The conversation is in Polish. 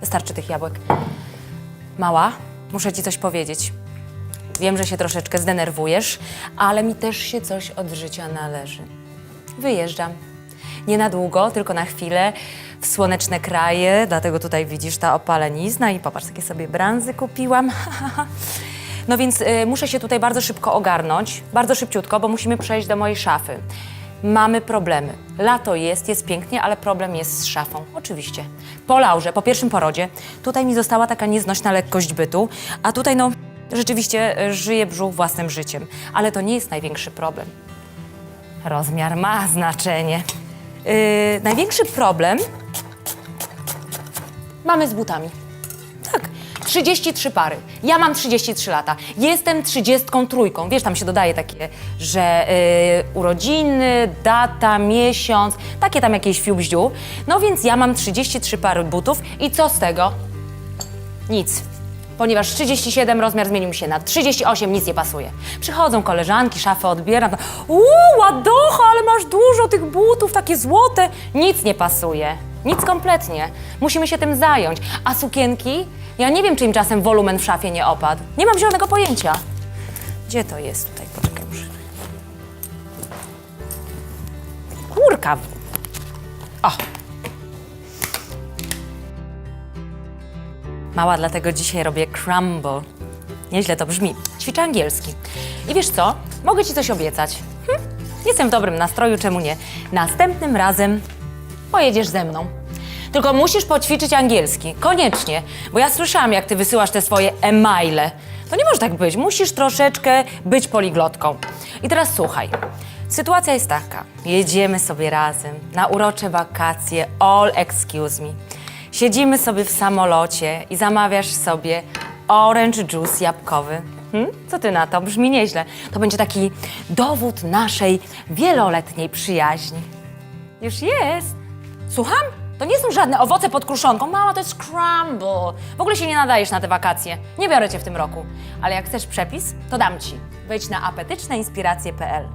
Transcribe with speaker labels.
Speaker 1: Wystarczy tych jabłek. Mała, muszę ci coś powiedzieć. Wiem, że się troszeczkę zdenerwujesz, ale mi też się coś od życia należy. Wyjeżdżam. Nie na długo, tylko na chwilę w słoneczne kraje, dlatego tutaj widzisz ta opalenizna i popatrz, takie sobie branzy kupiłam. No więc y, muszę się tutaj bardzo szybko ogarnąć, bardzo szybciutko, bo musimy przejść do mojej szafy. Mamy problemy. Lato jest, jest pięknie, ale problem jest z szafą. Oczywiście. Po Laurze, po pierwszym porodzie, tutaj mi została taka nieznośna lekkość bytu, a tutaj no rzeczywiście y, żyję brzuch własnym życiem. Ale to nie jest największy problem. Rozmiar ma znaczenie. Yy, największy problem mamy z butami. Tak, 33 pary. Ja mam 33 lata. Jestem 33. Wiesz, tam się dodaje takie, że yy, urodziny, data, miesiąc, takie tam jakieś fiubździu. No więc ja mam 33 pary butów i co z tego? Nic. Ponieważ 37 rozmiar zmienił mi się na 38, nic nie pasuje. Przychodzą koleżanki, szafę odbieram. Uuu, ładocha, ale masz dużo tych butów, takie złote. Nic nie pasuje. Nic kompletnie. Musimy się tym zająć. A sukienki? Ja nie wiem, czy im czasem wolumen w szafie nie opadł. Nie mam zielonego pojęcia. Gdzie to jest tutaj? Poczekaj. Kurka. O, Mała, dlatego dzisiaj robię crumble. Nieźle to brzmi. Ćwiczę angielski. I wiesz co? Mogę ci coś obiecać. Hm? Jestem w dobrym nastroju, czemu nie? Następnym razem pojedziesz ze mną. Tylko musisz poćwiczyć angielski. Koniecznie. Bo ja słyszałam, jak ty wysyłasz te swoje e-maile. To nie może tak być. Musisz troszeczkę być poliglotką. I teraz słuchaj. Sytuacja jest taka. Jedziemy sobie razem na urocze wakacje. All excuse me. Siedzimy sobie w samolocie i zamawiasz sobie orange juice jabłkowy. Hmm? Co ty na to? Brzmi nieźle. To będzie taki dowód naszej wieloletniej przyjaźni. Już jest. Słucham? To nie są żadne owoce pod kruszonką. Mała, to jest crumble. W ogóle się nie nadajesz na te wakacje. Nie biorę cię w tym roku. Ale jak chcesz przepis, to dam ci. Wejdź na apetyczneinspiracje.pl.